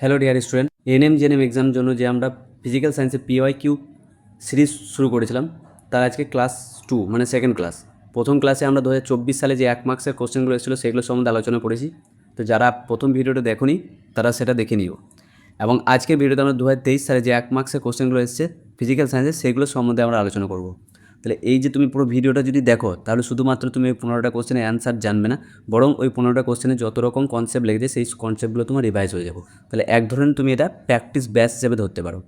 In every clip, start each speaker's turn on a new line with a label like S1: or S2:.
S1: Hello dear student, ANM GNM এক্সামের জন্য যে আমরা ফিজিক্যাল সায়েন্সে পিওয়াই কিউ সিরিজ শুরু করেছিলাম, তার আজকে ক্লাস টু মানে সেকেন্ড ক্লাস প্রথম ক্লাসে আমরা দু হাজার চব্বিশ সালে যে এক মার্কসের কোশ্চেনগুলো এসেছিল, সেগুলো সম্বন্ধে আলোচনা করেছি। তো যারা প্রথম ভিডিওটা দেখোনি, তারা সেটা দেখে নিও। এবং আজকের ভিডিওতে আমরা দু হাজার তেইশ সালে যে এক মার্কসের কোশ্চেনগুলো এসেছে ফিজিক্যাল সায়েন্সে সেগুলো সম্বন্ধে আমরা আলোচনা করব। তাহলে এই যে তুমি পুরো ভিডিওটা যদি দেখো, তাহলে শুধুমাত্র তুমি ওই পনেরোটা কোশ্চেনের অ্যান্সার জানবে না, বরং ওই পনেরোটা কোশ্চেনে যত রকম কনসেপ্ট লেগেছে, সেই কনসেপ্টগুলো তোমার রিভাইজ হয়ে যাব। তাহলে এক ধরনের তুমি এটা প্র্যাকটিস ব্যাচ হিসেবে ধরতে পারো।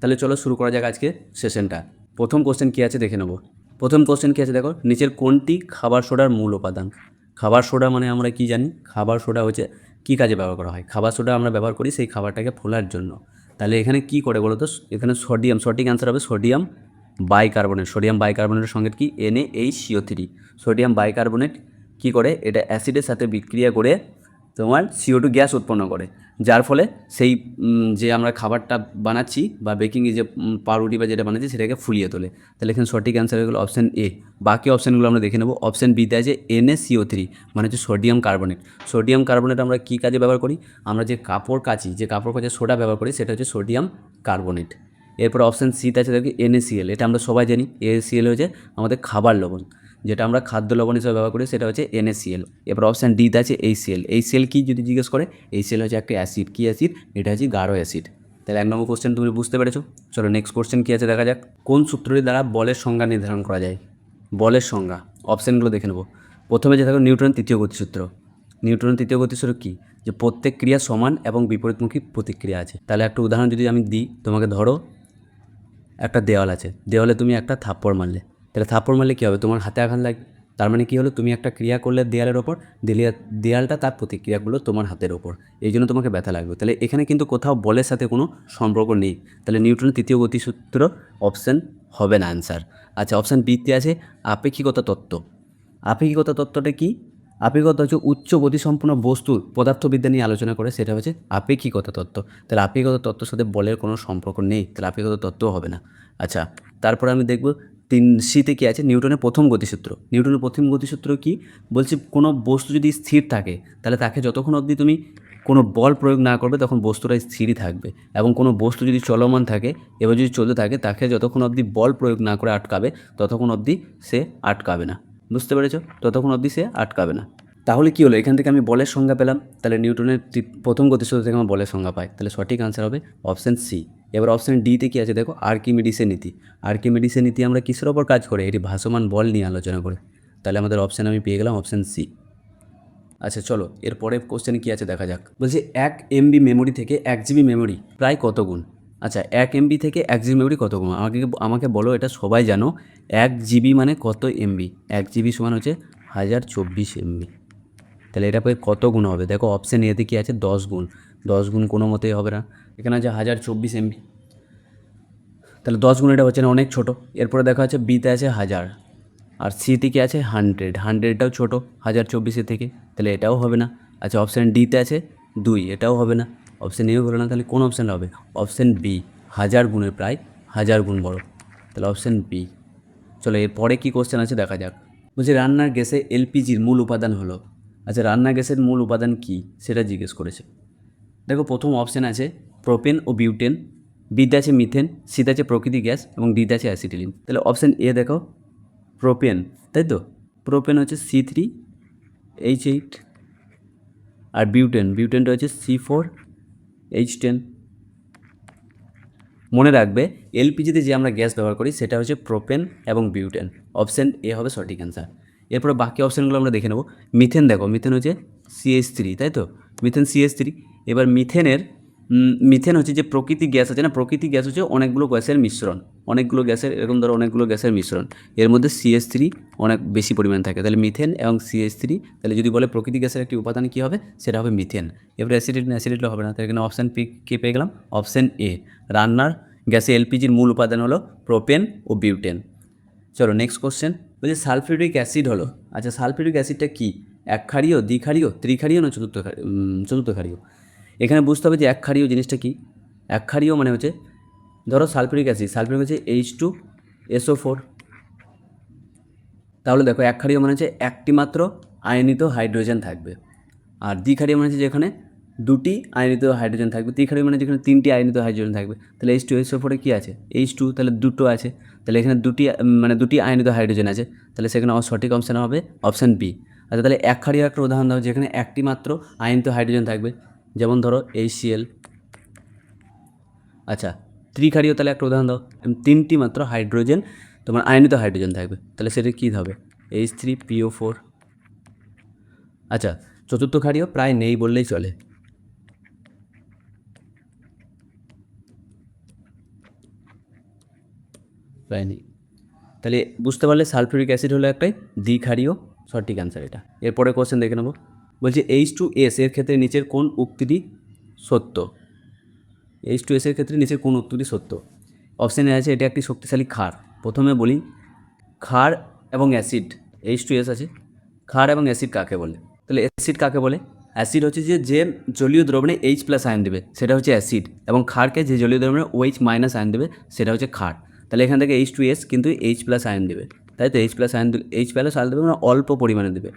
S1: তাহলে চলো শুরু করা যাক আজকে সেশনটা প্রথম কোশ্চেন কী আছে দেখে নেব। প্রথম কোশ্চেন কী আছে দেখো, নিচের কোনটি খাবার সোডার মূল উপাদান? খাবার সোডা মানে আমরা কি জানি? খাবার সোডা হচ্ছে কী কাজে ব্যবহার করা হয়? খাবার সোডা আমরা ব্যবহার করি সেই খাবারটাকে ফোলার জন্য। তাহলে এখানে কি করে বলো তো এখানে সোডিয়াম সঠিক অ্যান্সার হবে সোডিয়াম বাইকার্বনেট সোডিয়াম বাইকার্বনেটের সঙ্গে কি? NA H CO three sodium bicarbonate কী করে? এটা অ্যাসিডের সাথে বিক্রিয়া করে তোমার সিও টু গ্যাস উৎপন্ন করে। যার ফলে সেই যে আমরা খাবারটা বানাচ্ছি বা বেকিংয়ে যে পাউরুটি বা যেটা বানাচ্ছি সেটাকে ফুলিয়ে তোলে। তাহলে এখানে সঠিক অ্যান্সার হয়ে গেলো অপশান এ বাকি অপশানগুলো আমরা দেখে নেব। অপশান বিতে আছে এনএসিও থ্রি মানে হচ্ছে সোডিয়াম কার্বনেট সোডিয়াম কার্বনেট আমরা কী কাজে ব্যবহার করি? আমরা যে কাপড় কাচি, যে কাপড় কাচে সোডা ব্যবহার করি, সেটা হচ্ছে সোডিয়াম কার্বনেট এরপর অপশান সিতে আছে দেখি এনএসিএল এটা আমরা সবাই জানি। এনএসিএল হচ্ছে আমাদের খাবার লবণ। যেটা আমরা খাদ্য লবণ হিসেবে ব্যবহার করি, সেটা হচ্ছে এনএসিএল এরপর অপশান ডিতে আছে এইচসিএল এইসিএল কী যদি জিজ্ঞেস করে এইসিএল হচ্ছে একটা অ্যাসিড কী অ্যাসিড এটা হচ্ছে গাঢ় অ্যাসিড তাহলে এক নম্বর কোশ্চেন তুমি বুঝতে পেরেছ। চলো নেক্সট কোশ্চেন কী আছে দেখা যাক। কোন সূত্রটি দ্বারা বলের সংজ্ঞা নির্ধারণ করা যায়? বলের সংজ্ঞা। অপশানগুলো দেখে নেব। প্রথমে যে থাকো নিউটনের তৃতীয় গতিসূত্র নিউটনের তৃতীয় গতিসূত্র কী? যে প্রত্যেক ক্রিয়া সমান এবং বিপরীতমুখী প্রতিক্রিয়া আছে। তাহলে একটা উদাহরণ যদি আমি দিই, তোমাকে ধরো একটা দেওয়াল আছে। দেওয়ালে তুমি একটা থাপ্পড় মারলে। তাহলে থাপ্পড় মারলে কী হবে? তোমার হাতে আঘাত লাগবে তার মানে কী হলো? তুমি একটা ক্রিয়া করলে দেয়ালের ওপর, দেলিয়া, দেয়ালটা তার প্রতিক্রিয়াগুলো তোমার হাতের ওপর। এই জন্য তোমাকে ব্যথা লাগবে। তাহলে এখানে কিন্তু কোথাও বলের সাথে কোনো সম্পর্ক নেই। তাহলে নিউটনের তৃতীয় গতিসূত্র অপশান হবে না অ্যান্সার আচ্ছা অপশান বিতে আছে আপেক্ষিকতা তত্ত্ব। আপেক্ষিকতা তত্ত্বটা কি? আপেক্ষিকতা হচ্ছে উচ্চ গতিসম্পন্ন বস্তুর পদার্থবিদ্যা নিয়ে আলোচনা করে, সেটা হচ্ছে আপেক্ষিকতা তত্ত্ব। তাহলে আপেক্ষিকতা তত্ত্বের সাথে বলের কোনো সম্পর্ক নেই, তাহলে আপেক্ষিকতা তত্ত্বও হবে না। আচ্ছা তারপরে আমি দেখব তিন সিতে কী আছে? নিউটনের প্রথম গতিসূত্র। নিউটনের প্রথম গতিসূত্র কি? বলছি কোনো বস্তু যদি স্থির থাকে, তাহলে তাকে যতক্ষণ অবধি তুমি কোনো বল প্রয়োগ না করবে, তখন বস্তুটা স্থিরই থাকবে। এবং কোনো বস্তু যদি চলমান থাকে, এবার যদি চলতে থাকে, তাকে যতক্ষণ অবধি বল প্রয়োগ না করে আটকাবে, ততক্ষণ অবধি সে আটকাবে না। বুঝতে পেরেছ? ততক্ষণ অবধি সে আটকাবে না। তাহলে কী হলো? এখান থেকে আমি বলের সংজ্ঞা পেলাম। তাহলে নিউটনের প্রথম গতিসূত্র থেকে আমার বলের সংজ্ঞা পাই। তাহলে সঠিক আনসার হবে অপশান সি এবার অপশান ডিতে কী আছে? দেখো, আর্কিমিডিসের নীতি। আর্কিমিডিসের নীতি আমরা কিসের ওপর কাজ করে? এটি ভাসমান বল নিয়ে আলোচনা করে। তাহলে আমাদের অপশান আমি পেয়ে গেলাম অপশান সি আচ্ছা চলো এরপরে কোশ্চেন কী আছে? দেখা যাক। বলছে এক এমবি মেমোরি থেকে এক জিবি মেমোরি প্রায় কত গুণ? আচ্ছা এক এমবি থেকে এক জিবি মেমোরি কত গুণ আমাকে আমাকে বলো, এটা সবাই জানো। এক জিবি মানে কত এমবি এক জিবি সমান হচ্ছে হাজার চব্বিশ এমবি তাহলে এটা পেয়ে কত গুণ হবে? দেখো অপশান এতে কী আছে? দশ গুণ। দশ গুণ কোনো মতেই হবে না। এখানে আছে হাজার চব্বিশ এমবি তাহলে দশ গুণ এটা হচ্ছে না, অনেক ছোটো। এরপরে দেখা যাচ্ছে বিতে আছে হাজার। আর সিতে কি আছে? হান্ড্রেড হান্ড্রেডটাও ছোটো, হাজার চব্বিশের থেকে। তাহলে এটাও হবে না। আচ্ছা অপশান ডিতে আছে দুই, এটাও হবে না। অপশান এও হলো না, তাহলে কোন অপশান হবে? অপশান বি হাজার গুণের প্রায় হাজার গুণ বড়। তাহলে অপশান বি চলো এরপরে কী কোশ্চেন আছে দেখা যাক। বলছি, রান্নার গ্যাসে এলপিজির মূল উপাদান হলো। আচ্ছা রান্নার গ্যাসের মূল উপাদান কী? সেটা জিজ্ঞেস করেছে। দেখো, প্রথম অপশান আছে প্রোপেন ও বিউটেন বিতে আছে মিথেন সিতে আছে প্রকৃতি গ্যাস এবং ডিতে আছে অ্যাসিটিলিন তাহলে অপশান এ দেখো প্রোপেন তাই তো? প্রোপেন হচ্ছে সি থ্রি এইচ এইট আর বিউটেন বিউটেনটা হচ্ছে সি ফোর এইচ টেন মনে রাখবে, এলপিজিতে যে আমরা গ্যাস ব্যবহার করি সেটা হচ্ছে প্রোপেন এবং বিউটেন। অপশান এ হবে সঠিক অ্যান্সার এরপরে বাকি অপশানগুলো আমরা দেখে নেব। মিথেন দেখো, মিথেন হচ্ছে সিএস থ্রি তাই তো? মিথেন সিএস থ্রি এবার মিথেনের মিথেন হচ্ছে যে প্রকৃতি গ্যাস আছে না? প্রকৃতি গ্যাস হচ্ছে অনেকগুলো গ্যাসের মিশ্রণ। অনেকগুলো গ্যাসের, এরকম ধরো অনেকগুলো গ্যাসের মিশ্রণ। এর মধ্যে সিএস থ্রি অনেক বেশি পরিমাণ থাকে। তাহলে মিথেন এবং সিএস থ্রি তাহলে যদি বলে প্রকৃতি গ্যাসের একটি উপাদান কী হবে? সেটা হবে মিথেন এবার অ্যাসিডিট অ্যাসিডিটও হবে না। তাহলে এখানে অপশান পি কে পেয়ে গেলাম? অপশান এ রান্নার গ্যাসে এলপিজির মূল উপাদান হলো প্রোপেন ও বিউটেন চলো নেক্সট কোশ্চেন বলছি সালফিউরিক অ্যাসিড হলো। আচ্ছা সালফিউরিক অ্যাসিডটা কি? এক ক্ষারীয় দ্বিক্ষারীয় ত্রিক্ষারীয় না চতুর্থ চতুর্থ ক্ষারীয় এখানে বুঝতে হবে যে এক ক্ষারীয় জিনিসটা কি? এক ক্ষারীয় মানে হচ্ছে, ধরো সালফিউরিক অ্যাসিড, সালফিউরিক হচ্ছে এইচ টু এসও ফোর তাহলে দেখো এক ক্ষারীয় মানে হচ্ছে একটি মাত্র আয়নিত হাইড্রোজেন থাকবে। আর দ্বিক্ষারীয় মানে হচ্ছে যেখানে দুটি আয়নিত হাইড্রোজেন থাকবে। ত্রিক্ষারীয় মানে যেখানে তিনটি আয়নিত হাইড্রোজেন থাকবে। তাহলে এইচ টু এইচের পরে কী আছে? এইচ টু তাহলে দুটো আছে। তাহলে এখানে দুটি মানে দুটি আয়নিত হাইড্রোজেন আছে। তাহলে সেখানে সঠিক অপশান হবে অপশান বি আচ্ছা তাহলে এক ক্ষারীয় একটা উদাহরণ দাও যেখানে একটি মাত্র আয়নিত হাইড্রোজেন থাকবে। যেমন ধরো এইচসিএল আচ্ছা ত্রিক্ষারীয় তাহলে একটা উদাহরণ দাও। তিনটি মাত্র হাইড্রোজেন, তোমার আয়নিত হাইড্রোজেন থাকবে। তাহলে সেটা কী হবে? এইচ থ্রি পিও ফোর আচ্ছা চতুর্থ ক্ষারীয় প্রায় নেই বললেই চলে। প্রায় নেই। তাহলে বুঝতে পারলে সালফিউরিক অ্যাসিড হলো একটাই দ্বিক্ষারীয় সঠিক অ্যান্সার এটা। এরপরে কোশ্চেন দেখে নেব। বলছে এইচ টু এস এর ক্ষেত্রে নিচের কোন উক্তিটি সত্য? এইচ টু এস এর ক্ষেত্রে নিচের কোন উক্তিটি সত্য? অপশানে আছে, এটা একটি শক্তিশালী ক্ষার। প্রথমে বলি, ক্ষার এবং অ্যাসিড। এইচ টু এস আছে, ক্ষার এবং অ্যাসিড কাকে বলে? তাহলে অ্যাসিড কাকে বলে? অ্যাসিড হচ্ছে যে যে জলীয় দ্রবণে এইচ প্লাস আয়ন দেবে, সেটা হচ্ছে অ্যাসিড। এবং ক্ষারকে যে জলীয় দ্রবণে ওইচ মাইনাস আয়ন দেবে, সেটা হচ্ছে ক্ষার। তাহলে এখান থেকে এইচ টু এস কিন্তু এইচ প্লাস আয়ন দেবে। তাই তো H plus ion H plus ion দেবে মানে অল্প পরিমাণে দেবে।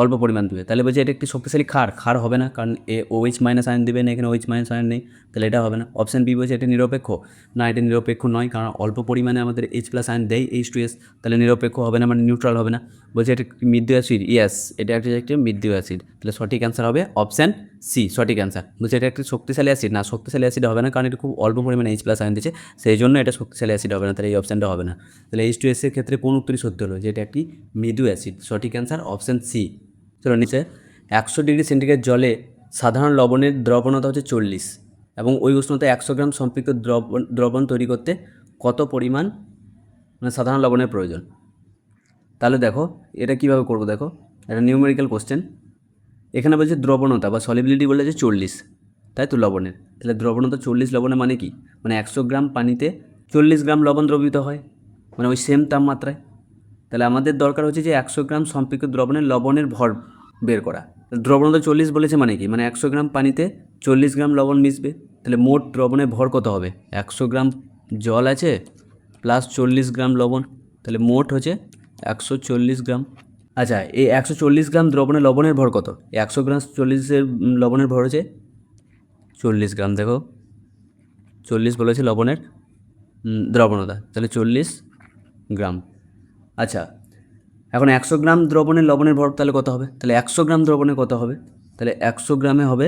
S1: অল্প পরিমাণ দেবে। তাহলে বলছে এটা একটি শক্তিশালী ক্ষার ক্ষার হবে না, কারণ এ ওইচ মাইনাস আয়ন দেবে না, এখানে ওইচ মাইনাস আয়ন নেই, তাহলে এটা হবে না। অপশান বি বলছে এটা নিরপেক্ষ। না, এটা নিরপেক্ষ নয়, কারণ অল্প পরিমাণে আমাদের এইচ প্লাস আয়ন দেয় এইচ টু এস তাহলে নিরপেক্ষ হবে না মানে নিউট্রাল হবে না। বলছে এটা মৃদু অ্যাসিড ইয়াস এটা একটা একটি মৃদু অ্যাসিড তাহলে সঠিক অ্যান্সার হবে অপশান সি সঠিক অ্যান্সার বলছে এটা একটি শক্তিশালী অ্যাসিড না, শক্তিশালী অ্যাসিড হবে না, কারণ এটা খুব অল্প পরিমাণে এইচ প্লাস আয়ন দিচ্ছে, সেই জন্য এটা শক্তিশালী অ্যাসিড হবে না, তাহলে এই অপশানটা হবে না। তাহলে এইচ টু এস এর ক্ষেত্রে কোন উত্তরই সত্যি হলো যে এটা একটি মৃদু অ্যাসিড সঠিক অ্যান্সার অপশান সি চলো নিচে, একশো ডিগ্রি সেন্টিগ্রেড জলে সাধারণ লবণের দ্রবণতা হচ্ছে চল্লিশ এবং ওই উষ্ণতায় একশো গ্রাম সম্পৃক্ত দ্রবণ দ্রবণ তৈরি করতে কত পরিমাণ মানে সাধারণ লবণের প্রয়োজন? তাহলে দেখো, এটা কীভাবে করব দেখো? একটা নিউমেরিক্যাল কোশ্চেন এখানে বলছে দ্রবণতা বা সলিবিলিটি বলেছে চল্লিশ, তাই তো লবণের? তাহলে দ্রবণতা চল্লিশ লবণের মানে কি? মানে একশো গ্রাম পানিতে চল্লিশ গ্রাম লবণ দ্রবীত হয় মানে ওই সেম তাপমাত্রায়। তাহলে আমাদের দরকার হচ্ছে যে একশো গ্রাম সম্পৃক্ত দ্রবণের লবণের ভর বের করা। দ্রবণতা চল্লিশ বলেছে মানে কি? মানে একশো গ্রাম পানিতে চল্লিশ গ্রাম লবণ মিশবে। তাহলে মোট দ্রবণের ভর কত হবে? একশো গ্রাম জল আছে প্লাস চল্লিশ গ্রাম লবণ। তাহলে মোট হচ্ছে একশো চল্লিশ গ্রাম। আচ্ছা এই একশো চল্লিশ গ্রাম দ্রবণের লবণের ভর কত? একশো গ্রাম চল্লিশের লবণের ভর হচ্ছে চল্লিশ গ্রাম। দেখো, চল্লিশ বলেছে লবণের দ্রবণতা। তাহলে চল্লিশ গ্রাম। আচ্ছা এখন একশো গ্রাম দ্রবণের লবণের ভর তাহলে কত হবে? তাহলে একশো গ্রাম দ্রবণে কত হবে? তাহলে একশো গ্রামে হবে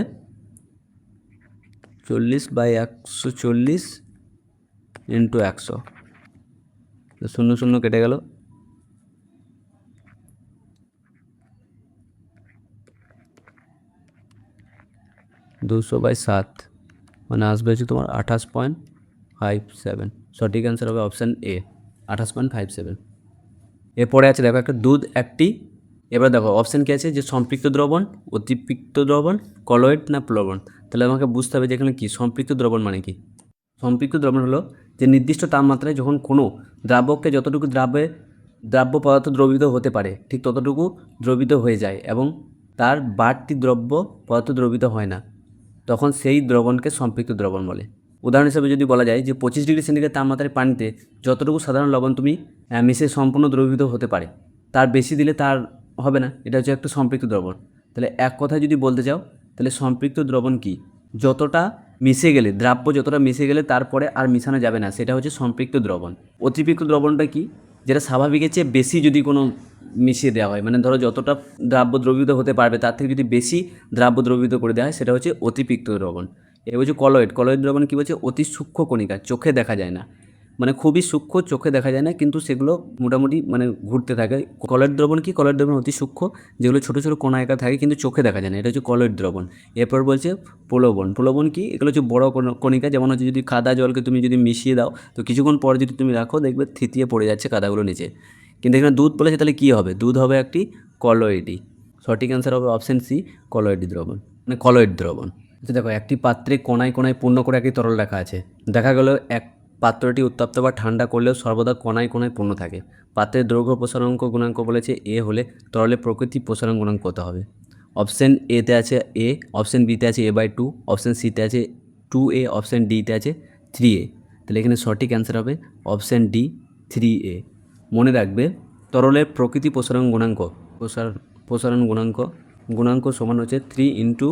S1: চল্লিশ বাই একশো চল্লিশ ইন্টু একশো। শূন্য শূন্য কেটে গেল। দুশো বাই সাত মানে আসবে হচ্ছে তোমার আঠাশ পয়েন্ট ফাইভ সেভেন সঠিক অ্যান্সার হবে অপশান এ আঠাশ পয়েন্ট ফাইভ সেভেন এরপরে আছে দেখো একটা দুধ, একটি, এবার দেখো অপশান কী আছে? যে সম্পৃক্ত দ্রবণ অতিরিক্ত দ্রবণ, কলয়েড না প্লবণ? তাহলে আমাকে বুঝতে হবে যে এখানে কী? সম্পৃক্ত দ্রবণ মানে কি? সম্পৃক্ত দ্রবণ হলো যে নির্দিষ্ট তাপমাত্রায় যখন কোনো দ্রাবককে যতটুকু দ্রাব্যে দ্রাব্য পদার্থ দ্রবিত হতে পারে, ঠিক ততটুকু দ্রবিত হয়ে যায় এবং তার বাড়তি দ্রব্য পদার্থ দ্রবিত হয় না। তখন সেই দ্রবণকে সম্পৃক্ত দ্রবণ বলে। উদাহরণ হিসেবে যদি বলা যায় যে পঁচিশ ডিগ্রি সেন্টিগ্রেড তাপমাত্রায় পানিতে যতটুকু সাধারণ লবণ তুমি মিশে সম্পূর্ণ দ্রবীভূত হতে পারে, তার বেশি দিলে তার হবে না, এটা হচ্ছে একটা সম্পৃক্ত দ্রবণ। তাহলে এক কথায় যদি বলতে চাও, তাহলে সম্পৃক্ত দ্রবণ কি? যতটা মিশে গেলে, দ্রাব্য যতটা মিশে গেলে তারপরে আর মিশানো যাবে না, সেটা হচ্ছে সম্পৃক্ত দ্রবণ। অতিরিক্ত দ্রবণটা কি? যেটা স্বাভাবিকের চেয়ে বেশি যদি কোনো মিশিয়ে দেওয়া হয় মানে ধরো যতটা দ্রাব্য দ্রবীভূত হতে পারবে, তার থেকে যদি বেশি দ্রাব্য দ্রবীভূত করে দেওয়া হয়, সেটা হচ্ছে অতিরিক্ত দ্রবণ। এ বলছে কলয়েড কলয়েড দ্রবণ কী বলছে? অতি সূক্ষ্ম কণিকা, চোখে দেখা যায় না। মানে খুবই সূক্ষ্ম, চোখে দেখা যায় না, কিন্তু সেগুলো মোটামুটি মানে ঘুরতে থাকে। কলয়েড দ্রবণ কি? কলয়েড দ্রবণ অতি সূক্ষ্ম, যেগুলো ছোটো ছোটো কোনা একা থাকে, কিন্তু চোখে দেখা যায় না। এটা হচ্ছে কলয়েড দ্রবণ। এরপর বলছে প্রলোভন প্রলোভন কি? এগুলো হচ্ছে বড় কণিকা, যেমন হচ্ছে যদি কাদা জলকে তুমি যদি মিশিয়ে দাও, তো কিছুক্ষণ পর যদি তুমি রাখো, দেখবে থিতিয়ে পড়ে যাচ্ছে কাদাগুলো নিচে। কিন্তু এখানে দুধ বলেছে, তাহলে কী হবে? দুধ হবে একটি কলয়েডি সঠিক অ্যান্সার হবে অপশন সি কলয়েডি দ্রবণ। মানে কলয়েড দ্রবণ। আচ্ছা দেখো, একটি পাত্রে কোনায় কোনায় পূর্ণ করে একটি তরল রাখা আছে। দেখা গেল এক পাত্রটি উত্তপ্ত বা ঠান্ডা করলেও সর্বদা কোনায় কোনায় পূর্ণ থাকে। পাত্রের দৈর্ঘ্য প্রসারণাঙ্ক গুণাঙ্ক বলেছে এ হলে তরলের প্রকৃতি প্রসারণ গুণাঙ্ক কত হবে। অপশন এতে আছে এ, অপশন বিতে আছে এ বাই টু, অপশন সিতে আছে টু এ, অপশন ডিতে আছে থ্রি এ। তাহলে এখানে সঠিক অ্যান্সার হবে অপশন ডি, থ্রি এ। মনে রাখবে, তরলের প্রকৃতি প্রসারণ গুণাঙ্ক, প্রসার, প্রসারণ গুণাঙ্ক গুণাঙ্ক সমান হচ্ছে থ্রি ইন্টু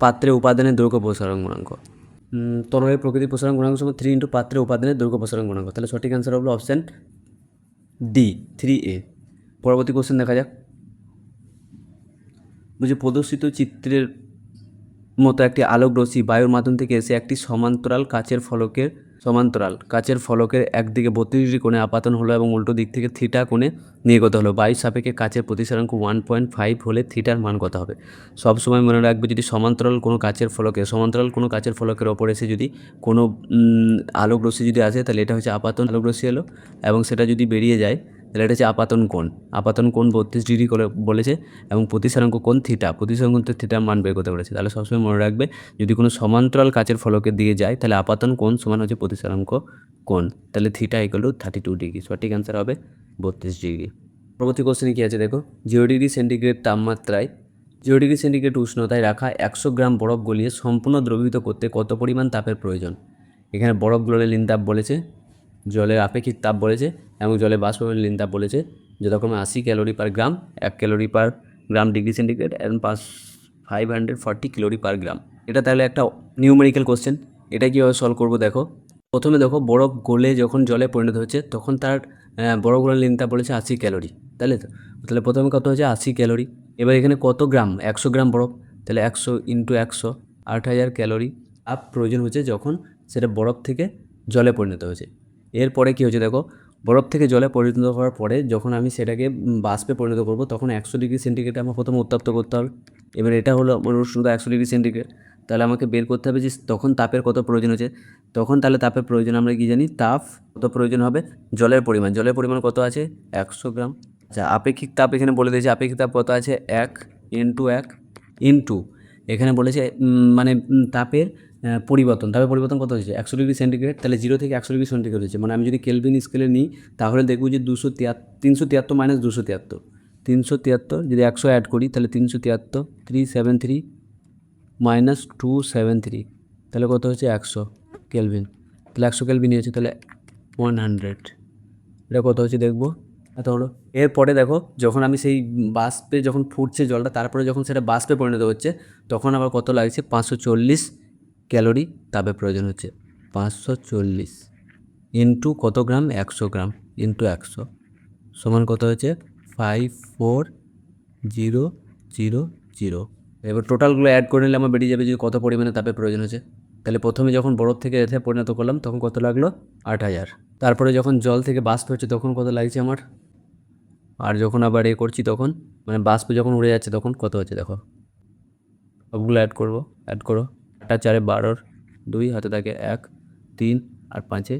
S1: পাত্রে উপাদানের দৈর্ঘ্য প্রসারণ গুণাঙ্ক। তরলের প্রকৃতি প্রসারণ গুণাঙ্ক সমান থ্রি ইন্টু পাত্রে উপাদানের দৈর্ঘ্য প্রসারণ গুণাঙ্ক। তাহলে সঠিক অ্যান্সার হলো অপশান ডি থ্রি এ পরবর্তী কোশ্চেন দেখা যাক। বুঝে প্রদর্শিত চিত্রের মতো একটি আলোক রশ্মি বায়ুর মাধ্যম থেকে এসে একটি সমান্তরাল কাচের ফলকের সমান্তরাল। কাচের ফলকের একদিকে বত্রিশ ডিগ্রি কোণে আপাতন হলো এবং উল্টো দিক থেকে থিটা কোণে নির্গত হলো। বায়ু সাপেক্ষে কাচের প্রতিসরাঙ্ক ওয়ান পয়েন্ট ফাইভ হলে থিটার মান কত হবে? সব সময় মনে রাখবে যদি সমান্তরাল কোনো কাচের ফলকে, সমান্তরাল কোনো কাচের ফলকের ওপর এসে যদি কোনো আলোক রশ্মি যদি আসে, তাহলে এটা হচ্ছে আপাতন আলোক রশ্মি এলো এবং সেটা যদি বেরিয়ে যায় তাহলে এটা হচ্ছে আপাতন কোণ। আপাতন কোণ বত্রিশ ডিগ্রি করে বলেছে এবং প্রতিসারাঙ্ক কোণ থিটা। প্রতিসারাঙ্ক থিটার মান বের করতে বলেছে। তাহলে সবসময় মনে রাখবে, যদি কোনো সমান্তরাল কাচের ফলকের দিকে যায়, তাহলে আপাতন কোণ সমান হচ্ছে প্রতিসারাঙ্ক কোণ। তাহলে theta equal to thirty two degree সঠিক অ্যান্সার হবে বত্রিশ ডিগ্রি। পরবর্তী কোশ্চেনে কী আছে দেখো? জিরো ডিগ্রি সেন্টিগ্রেড তাপমাত্রায় জিরো ডিগ্রি সেন্টিগ্রেড উষ্ণতায় রাখা একশো গ্রাম বরফ গলিয়ে সম্পূর্ণ দ্রবীভূত করতে কত পরিমাণ তাপের প্রয়োজন? এখানে বরফ গলে লিন তাপ বলেছে জলের আপেক্ষিক তাপ বলেছে এবং জলে বাষ্পীভবন তাপ বলেছে। যথাক্রমে আশি ক্যালোরি পার গ্রাম, এক calorie per gram degree centigrade এবং পাঁচ five hundred forty calorie per gram. এটা তাহলে একটা নিউমেরিক্যাল কোশ্চেন এটা কীভাবে সলভ করব দেখো? প্রথমে দেখো বরফ গলে যখন জলে পরিণত হচ্ছে, তখন তার বরফ গলার লিনটা বলেছে আশি ক্যালোরি। তাহলে তো তাহলে প্রথমে কত হচ্ছে আশি ক্যালোরি। এবার এখানে কত গ্রাম? একশো গ্রাম বরফ তাহলে একশো ইন্টু একশো, আট হাজার ক্যালোরি আপ প্রয়োজন হচ্ছে যখন সেটা বরফ থেকে জলে পরিণত হয়েছে। এরপরে কী হচ্ছে দেখো, বরফ থেকে জলে পরিণত হওয়ার পরে যখন আমি সেটাকে বাষ্পে পরিণত করব, তখন একশো ডিগ্রি সেন্টিগ্রেড আমার প্রথমে উত্তপ্ত করতে হবে। এবার এটা হলো আমার উষ্ণতা একশো ডিগ্রি সেন্টিগ্রেড। তাহলে আমাকে বের করতে হবে যে তখন তাপের কত প্রয়োজন হচ্ছে তখন তাহলে তাপের প্রয়োজন আমরা কি জানি, তাপ কত প্রয়োজন হবে, জলের পরিমাণ। জলের পরিমাণ কত আছে? একশো গ্রাম। আচ্ছা আপেক্ষিক তাপ এখানে বলে দিয়েছে, আপেক্ষিক তাপ কত আছে? এক ইন্টু এক ইন্টু এখানে বলেছে মানে তাপের পরিবর্তন। তাপের পরিবর্তন কত হয়েছে? একশো ডিগ্রি সেন্টিগ্রেড, তাহলে জিরো থেকে একশো ডিগ্রি সেন্টিগ্রেড হয়েছে। মানে আমি যদি কেলভিন স্কেলে নিই, তাহলে দেখব যে দুশো তিয়াত্তর তিনশো তিয়াত্তর মাইনাস দুশো তিয়াত্তর। তিনশো তিয়াত্তর যদি একশো অ্যাড করি, তাহলে তিনশো তিয়াত্তর three seven three minus two seven three তাহলে কত হচ্ছে একশো কেলভিন। তাহলে একশো কেলভিনই হয়েছে, তাহলে ওয়ান হান্ড্রেড এটা কত হচ্ছে দেখব? এত হলো। এরপরে দেখো, যখন আমি সেই বাষ্পে যখন ফুটছে জলটা, তারপরে যখন সেটা বাষ্পে পরিণত হচ্ছে, তখন আবার কত লাগছে? পাঁচশো চল্লিশ ক্যালোরি তাপের প্রয়োজন হচ্ছে। পাঁচশো চল্লিশ ইন্টু কত গ্রাম? একশো গ্রাম ইন্টু একশো। সমান কত হচ্ছে five four zero zero zero. এবার টোটালগুলো অ্যাড করে নিলে আমার বেরিয়ে যাবে যে কত পরিমাণে তাপের প্রয়োজন হচ্ছে তাহলে প্রথমে যখন বরফ থেকে এতে পরিণত করলাম, তখন কত লাগল? আট হাজার। তারপরে যখন জল থেকে বাষ্প হচ্ছে, তখন কত লাগছে আমার? আর যখন আবার এ করছি তখন মানে বাষ্প যখন উড়ে যাচ্ছে তখন কত হচ্ছে দেখো? সবগুলো অ্যাড করব অ্যাড করো। আটটা চারে বারোর দুই হাতে থাকে এক, তিন আর পাঁচে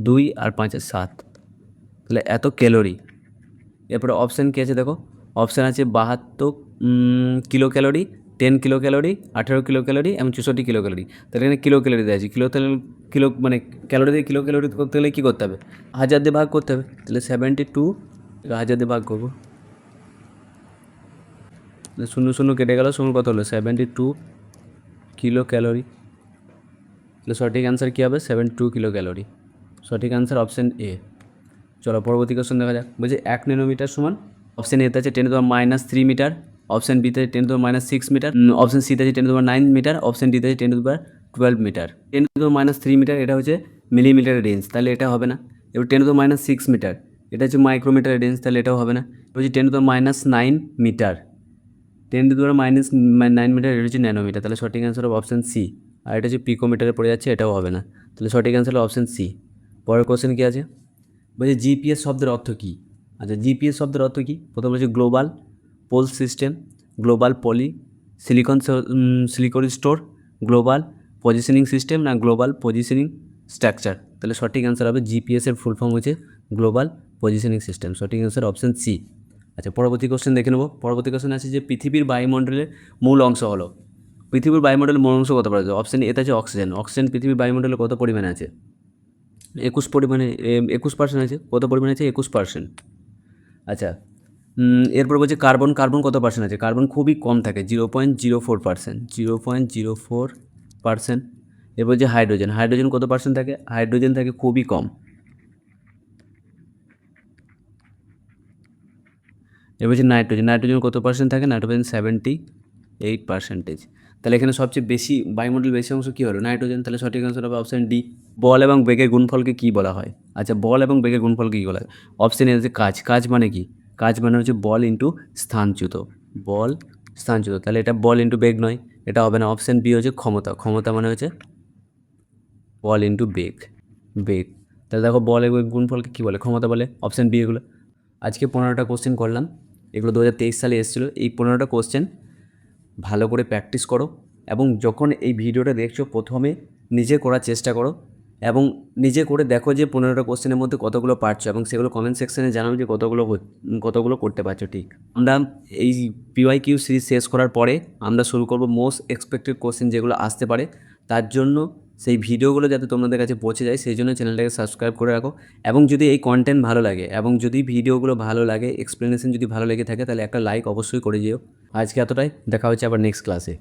S1: দুই আর পাঁচে সাত। তাহলে এত ক্যালোরি। এরপরে অপশান কী আছে দেখো? অপশান আছে বাহাত্তর kilo calorie ten kilo calorie আঠেরো কিলো ক্যালোরি এবং চৌষট্টি কিলো ক্যালোরি তাহলে এখানে কিলো ক্যালোরি দেওয়া আছে। কিলো কিলো মানে ক্যালোরি দিয়ে কিলো ক্যালোরি করতে গেলে কী করতে হবে? হাজার দিয়ে ভাগ করতে হবে। তাহলে সেভেন্টি টু হাজার দিয়ে ভাগ করব। শূন্য শূন্য কেটে গেল শূন্য কত হলো? সেভেন্টি টু কিলো ক্যালোরি তাহলে সঠিক অ্যান্সার কী হবে? সেভেন্টি টু কিলো ক্যালোরি সঠিক অ্যান্সার অপশান এ চলো পরবর্তী কোশ্চেন দেখা যাক। বলছে এক নেনোমিটার সমান অপশান এতে আছে ten to minus three metre option বিতে ten to minus six metre option সিতে আছে ten to nine metre option ডিতে আছে ten to twelve metre ten to minus three metre এটা হচ্ছে মিলিমিটারের রেঞ্জ তাহলে এটা হবে না। এবার ten to minus six metre এটা হচ্ছে মাইক্রোমিটারের রেঞ্জ তাহলে এটাও হবে না। বলছি ten to minus nine metre ten to minus nine metre এটা হচ্ছে ন্যানোমিটার তাহলে সঠিক অ্যান্সার হবে অপশান সি আর এটা হচ্ছে পিকোমিটারে পড়ে যাচ্ছে, এটাও হবে না। তাহলে সঠিক অ্যান্সার হবে অপশান সি পরের কোশ্চেন কী আছে? বলছে জিপিএস শব্দের অর্থ কী? আচ্ছা জিপিএস শব্দের অর্থ কী? প্রথম বলছে global pole system, global poly, silicon silicon store, global positioning system না গ্লোবাল পজিশনিং স্ট্রাকচার। তাহলে সঠিক অ্যান্সার হবে জিপিএসের ফুল ফর্ম হচ্ছে গ্লোবাল পজিশনিং সিস্টেম। সঠিক অ্যান্সার অপশান সি আচ্ছা পরবর্তী কোশ্চেন দেখে নেব। পরবর্তী কোশ্চেন আছে যে পৃথিবীর বায়ুমণ্ডলের মূল অংশ হলো। পৃথিবীর বায়ুমণ্ডলের মূল অংশ কত পারছে অপশান এতে আছে অক্সিজেন অক্সিজেন পৃথিবীর বায়ুমণ্ডলে কত পরিমাণে আছে? একুশ পরিমাণে একুশ পার্সেন্ট আছে। কত পরিমাণে আছে? একুশ পার্সেন্ট আচ্ছা এরপর বলছে কার্বন কার্বন কত পার্সেন্ট আছে? কার্বন খুবই কম থাকে zero point zero four percent zero point zero four percent এরপর যে হাইড্রোজেন হাইড্রোজেন কত পার্সেন্ট থাকে? হাইড্রোজেন থাকে খুবই কম। এবার হচ্ছে নাইট্রোজেন নাইট্রোজেন কত পার্সেন্ট থাকে? নাইট্রোজেন সেভেন্টি এইট পার্সেন্টেজ তাহলে এখানে সবচেয়ে বেশি বায়ুমণ্ডল বেশি অংশ কী হলো? নাইট্রোজেন, তাহলে সঠিক অ্যান্সার হবে অপশান ডি বল এবং বেগের গুণফলকে কী বলা হয়? আচ্ছা বল এবং বেগের গুণফলকে কী বলা হয়? অপশান এ কাজ। কাজ মানে কি? কাজ মানে হচ্ছে বল ইন্টু স্থানচ্যুত। বল স্থানচ্যুত। তাহলে এটা বল ইন্টু বেগ নয়, এটা হবে না অপশান বি হচ্ছে ক্ষমতা। ক্ষমতা মানে হচ্ছে বল ইন্টু বেগ বেগ তাহলে দেখো বল এবং গুণফলকে কী বলে? ক্ষমতা বলে অপশান বি এগুলো। আজকে পনেরোটা কোশ্চেন করলাম, এগুলো দু হাজার তেইশ সালে এসেছিল। এই পনেরোটা কোশ্চেন ভালো করে প্র্যাকটিস করো এবং যখন এই ভিডিওটা দেখছ, প্রথমে নিজে করার চেষ্টা করো। এবং নিজে করে দেখো যে পনেরোটা কোশ্চেনের মধ্যে কতগুলো পারছ এবং সেগুলো কমেন্ট সেকশনে জানাও যে কতগুলো কতগুলো করতে পারছ ঠিক। আমরা এই পিওয়াই কিউ সিরিজ শেষ করার পরে আমরা শুরু করব মোস্ট এক্সপেক্টেড কোশ্চেন যেগুলো আসতে পারে। তার জন্য সেই ভিডিওগুলো যাতে তোমাদের কাছে পৌঁছে যায়, সেই জন্য চ্যানেলটাকে সাবস্ক্রাইব করে রাখো। এবং যদি এই কন্টেন্ট ভালো লাগে এবং যদি ভিডিওগুলো ভালো লাগে এক্সপ্লেনেশন যদি ভালো লেগে থাকে, তাহলে একটা লাইক অবশ্যই করে যেও। আজকে এতটাই, দেখা হচ্ছে আবার নেক্সট ক্লাসে